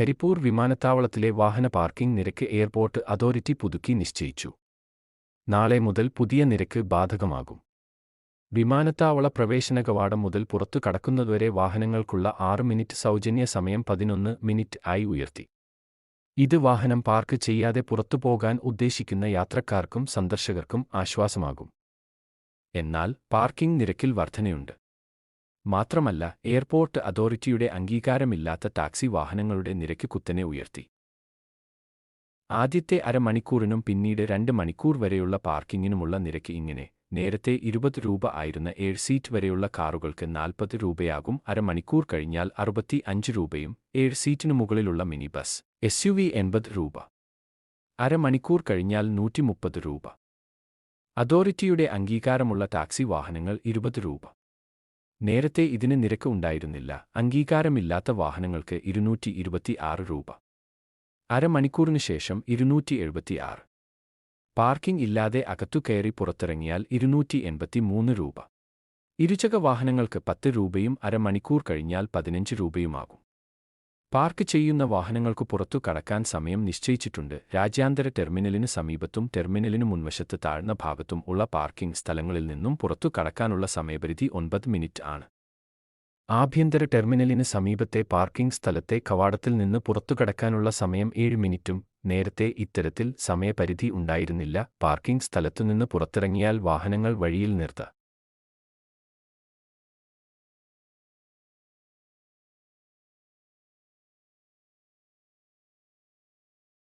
കരിപ്പൂർ വിമാനത്താവളത്തിലെ വാഹന പാർക്കിംഗ് നിരക്ക് എയർപോർട്ട് അതോറിറ്റി പുതുക്കി നിശ്ചയിച്ചു. നാളെ മുതൽ പുതിയ നിരക്ക് ബാധകമാകും. വിമാനത്താവള പ്രവേശന കവാടം മുതൽ പുറത്തു കടക്കുന്നതുവരെ വാഹനങ്ങൾക്കുള്ള ആറ് മിനിറ്റ് സൗജന്യ സമയം പതിനൊന്ന് മിനിറ്റ് ആയി ഉയർത്തി. ഇത് വാഹനം പാർക്ക് ചെയ്യാതെ പുറത്തുപോകാൻ ഉദ്ദേശിക്കുന്ന യാത്രക്കാർക്കും സന്ദർശകർക്കും ആശ്വാസമാകും. എന്നാൽ പാർക്കിംഗ് നിരക്കിൽ വർധനയുണ്ട്. മാത്രമല്ല എയർപോർട്ട് അതോറിറ്റിയുടെ അംഗീകാരമില്ലാത്ത ടാക്സി വാഹനങ്ങളുടെ നിരക്ക് കുത്തനെ ഉയർത്തി. ആദ്യത്തെ അരമണിക്കൂറിനും പിന്നീട് രണ്ട് മണിക്കൂർ വരെയുള്ള പാർക്കിങ്ങിനുമുള്ള നിരക്ക് ഇങ്ങനെ നേരത്തെ ഇരുപത് രൂപ ആയിരുന്ന ഏഴ് സീറ്റ് വരെയുള്ള കാറുകൾക്ക് നാൽപ്പത് രൂപയാകും അരമണിക്കൂർ കഴിഞ്ഞാൽ അറുപത്തി അഞ്ച് രൂപയും ഏഴ് സീറ്റിനു മുകളിലുള്ള mini bus S U V എൺപത് രൂപ. അരമണിക്കൂർ കഴിഞ്ഞാൽ നൂറ്റി മുപ്പത് രൂപ. അതോറിറ്റിയുടെ അംഗീകാരമുള്ള ടാക്സി വാഹനങ്ങൾ ഇരുപത് രൂപ. നേരത്തെ ഇതിന് നിരക്ക് ഉണ്ടായിരുന്നില്ല. അംഗീകാരമില്ലാത്ത വാഹനങ്ങൾക്ക് ഇരുന്നൂറ്റി ഇരുപത്തി ആറ് രൂപ. അരമണിക്കൂറിന് ശേഷം ഇരുന്നൂറ്റി എഴുപത്തിയാറ് പാർക്കിംഗ് ഇല്ലാതെ അകത്തു കയറി പുറത്തിറങ്ങിയാൽ ഇരുന്നൂറ്റി എൺപത്തിമൂന്ന് രൂപ. ഇരുചക വാഹനങ്ങൾക്ക് പത്ത് രൂപയും അരമണിക്കൂർ കഴിഞ്ഞാൽ പതിനഞ്ച് രൂപയുമാകും. പാർക്ക് ചെയ്യുന്ന വാഹനങ്ങൾക്കു പുറത്തു കടക്കാൻ സമയം നിശ്ചയിച്ചിട്ടുണ്ട്. രാജ്യാന്തര ടെർമിനലിന് സമീപത്തും ടെർമിനലിന് മുൻവശത്ത് താഴ്ന്ന ഭാഗത്തും ഉള്ള പാർക്കിംഗ് സ്ഥലങ്ങളിൽ നിന്നും പുറത്തു കടക്കാനുള്ള സമയപരിധി ഒൻപത് മിനിറ്റ് ആണ്. ആഭ്യന്തര ടെർമിനലിന് സമീപത്തെ പാർക്കിംഗ് സ്ഥലത്തെ കവാടത്തിൽ നിന്ന് പുറത്തു കടക്കാനുള്ള സമയം ഏഴ് മിനിറ്റും നേരത്തെ ഇത്തരത്തിൽ സമയപരിധി ഉണ്ടായിരുന്നില്ല. പാർക്കിംഗ് സ്ഥലത്തുനിന്ന് പുറത്തിറങ്ങിയാൽ വാഹനങ്ങൾ വഴിയിൽ നിർത്ത.